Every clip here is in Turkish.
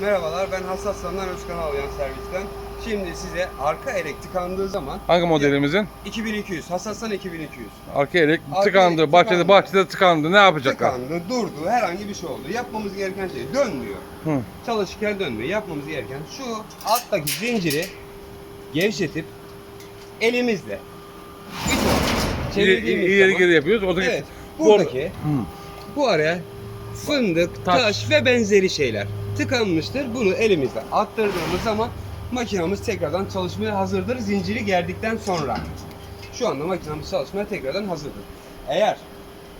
Merhabalar ben Hassaslanlar Özkan Alyan servisten. Şimdi size arka elek tıkandığı zaman Hangi modelimizin? 2200, Hassaslan 2200. Arka elek Arka tıkandı, elek bahçede tıkandı. bahçede tıkandı. Ne yapacaklar? Tıkandı, durdu, herhangi bir şey oldu. Yapmamız gereken şey dönmüyor. Hı. Çalışırken dönmüyor. Yapmamız gereken şu alttaki zinciri gevşetip elimizle tur İleri, çevirdiğimiz ileri zaman geri yapıyoruz. Oradaki evet, Bu- buradaki Hı. bu araya fındık, Taş. taş. ve benzeri şeyler tıkanmıştır. Bunu elimizle attırdığımız zaman makinamız tekrardan çalışmaya hazırdır. Zinciri gerdikten sonra. Şu anda makinamız çalışmaya tekrardan hazırdır. Eğer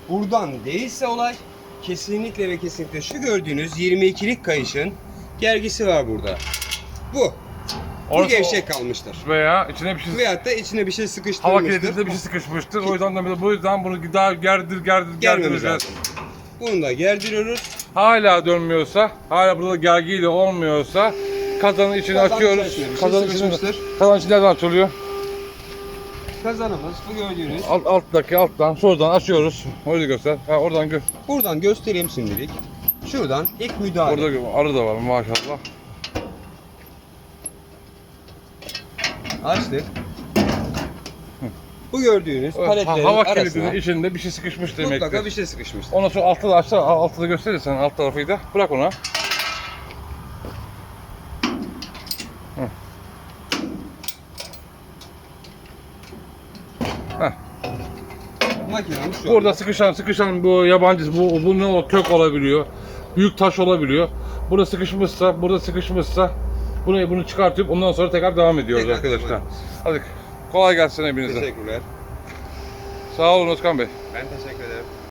buradan değilse olay kesinlikle ve kesinlikle şu gördüğünüz 22'lik kayışın gergisi var burada. Bu. Bu Orası- gevşek kalmıştır. veya içine bir şey Veyahut da içine bir şey hava sıkıştırılmıştır. kilidinde bir şey sıkışmıştır. O yüzden de bu yüzden bunu daha gerdir gerdir Germemiz gerdireceğiz. lazım. Bunu da gerdiriyoruz. Hala dönmüyorsa, hala burada gergiyle olmuyorsa kazanın içini Kazan açıyoruz. bir şey Kazanın içini, sıkışmıştır. kazanın içi nereden açılıyor? Kazanımız bu gördüğünüz. Alt, alttaki alttan, şuradan açıyoruz. Öyle göster. Ha, oradan gö. Buradan göstereyim şimdilik. Şuradan ilk müdahale. Orada gö- arı da var maşallah. Açtık. Bu gördüğünüz paletlerin hava arasına kilidinin içinde bir şey sıkışmış demektir. mutlaka bir şey sıkışmış. Ondan sonra altta da aşağı, altta da gösterirsen alt tarafıyı da bırak ona. Makinamız şu Burada sıkışan sıkışan bu yabancı bu, bu ne o kök olabiliyor. Büyük taş olabiliyor. Burada sıkışmışsa, burada sıkışmışsa bunu bunu çıkartıp ondan sonra tekrar devam ediyoruz Tekrar arkadaşlar. devam Hadi kolay gelsin hepinize. Teşekkürler. Sağ olun Özkan Bey. Ben teşekkür ederim.